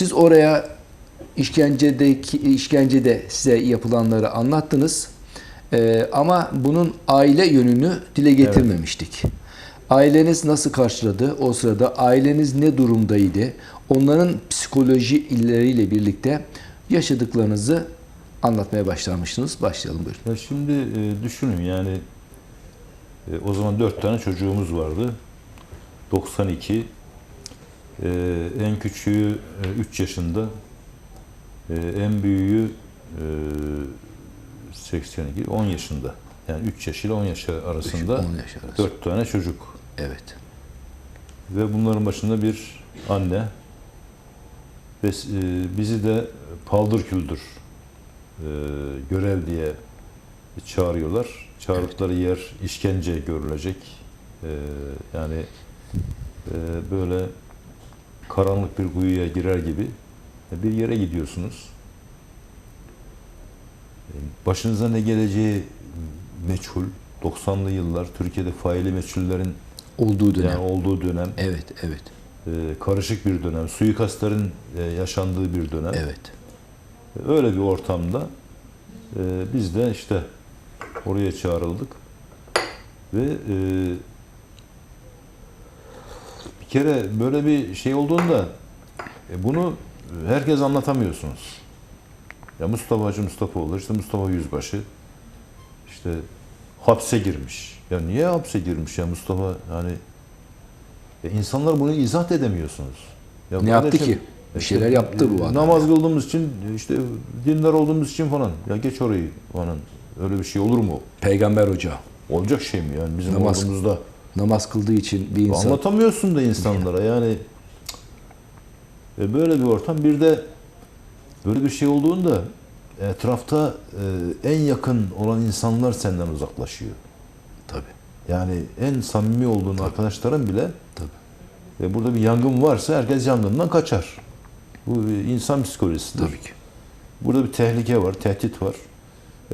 Siz oraya işkencedeki işkencede size yapılanları anlattınız. Ee, ama bunun aile yönünü dile getirmemiştik. Aileniz nasıl karşıladı? O sırada aileniz ne durumdaydı? Onların psikoloji illeriyle birlikte yaşadıklarınızı anlatmaya başlamıştınız. Başlayalım buyurun. Ya şimdi e, düşünün yani e, o zaman dört tane çocuğumuz vardı. 92 e, en küçüğü 3 yaşında e, en büyüğü e, 82 10 yaşında. Yani 3 yaş ile 10 yaş arasında 10 yaş arası. 4 tane çocuk. Evet. Ve bunların başında bir anne ve e, bizi de paldır küldür e, görev diye çağırıyorlar. Çağırdıkları yer işkence görülecek. E, yani e, böyle karanlık bir kuyuya girer gibi bir yere gidiyorsunuz. E, Başınıza ne geleceği meçhul. 90'lı yıllar Türkiye'de faili meçhullerin Olduğu dönem. yani olduğu dönem, Evet, evet, e, karışık bir dönem, suikastların e, yaşandığı bir dönem. evet. Öyle bir ortamda e, biz de işte oraya çağrıldık ve e, kere böyle bir şey olduğunda e, bunu herkes anlatamıyorsunuz. Ya Mustafa Hacı Mustafaoğlu, işte Mustafa Yüzbaşı işte hapse girmiş. Ya niye hapse girmiş ya Mustafa yani ya insanlar bunu izah edemiyorsunuz. Ya Ne yaptı ki? Bir şeyler yaptı bu adam. Namaz kıldığımız için işte dindar olduğumuz için falan. Ya geç orayı falan. Öyle bir şey olur mu? Peygamber Hoca Olacak şey mi yani bizim Namaz- ordumuzda? Namaz kıldığı için bir insan Anlatamıyorsun da insanlara yani. E böyle bir ortam. Bir de böyle bir şey olduğunda etrafta e, en yakın olan insanlar senden uzaklaşıyor. tabii. Yani en samimi olduğun arkadaşların bile Tabii. e, burada bir yangın varsa herkes yangından kaçar. Bu insan psikolojisidir. Tabii ki. Burada bir tehlike var, tehdit var.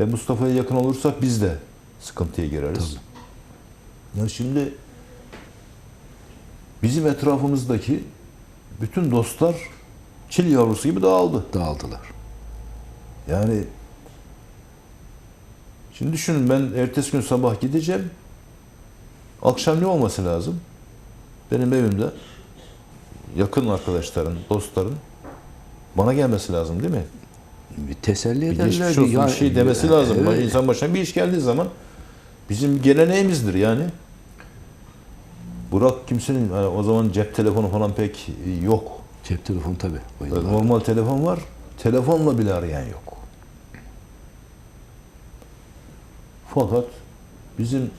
E, Mustafa'ya yakın olursak biz de sıkıntıya gireriz. Ya şimdi bizim etrafımızdaki bütün dostlar çil yavrusu gibi dağıldı. Dağıldılar. Yani şimdi düşünün ben ertesi gün sabah gideceğim. Akşam ne olması lazım? Benim evimde yakın arkadaşların, dostların bana gelmesi lazım değil mi? Bir teselli Bir ederler. geçmiş olsun bir şey demesi lazım. Evet. İnsan başına bir iş geldiği zaman bizim geleneğimizdir yani. Burak kimsenin yani o zaman cep telefonu falan pek yok. Cep telefonu tabii. yıllar. normal telefon var. Telefonla bile arayan yok. Fakat bizim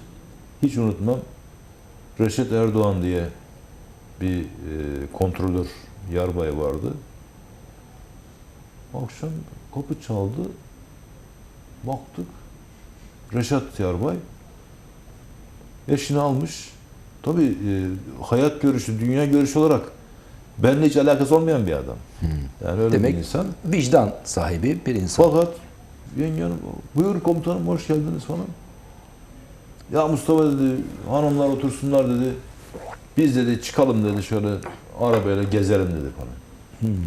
hiç unutmam Reşit Erdoğan diye bir e, kontrolör yarbay vardı. Akşam kapı çaldı. Baktık. Reşat Yarbay eşini almış. Tabii e, hayat görüşü, dünya görüşü olarak benimle hiç alakası olmayan bir adam. Yani öyle Demek bir insan. vicdan sahibi bir insan. Fakat yenge hanım, buyur komutanım hoş geldiniz falan. Ya Mustafa dedi, hanımlar otursunlar dedi. Biz dedi çıkalım dedi şöyle arabayla gezelim dedi falan. Hmm.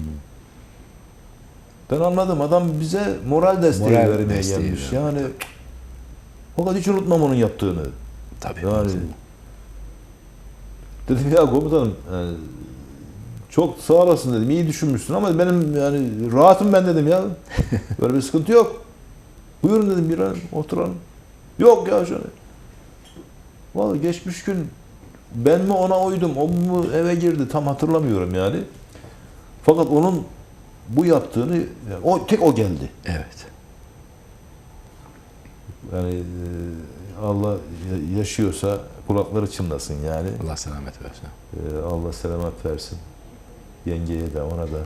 Ben anladım adam bize moral desteği Moral vermeye desteği gelmiş. Yani fakat hiç unutmam onun yaptığını. Tabii. Yani dedim ya komutanım yani çok sağ olasın dedim. iyi düşünmüşsün ama benim yani rahatım ben dedim ya. Böyle bir sıkıntı yok. Buyurun dedim bir an oturalım. Yok ya şöyle. Vallahi geçmiş gün ben mi ona uydum, o mu eve girdi tam hatırlamıyorum yani. Fakat onun bu yaptığını yani o tek o geldi. Evet. Yani e, Allah ya- yaşıyorsa kulakları çınlasın yani. Allah selamet versin. Ee, Allah selamet versin. Yengeye de ona da.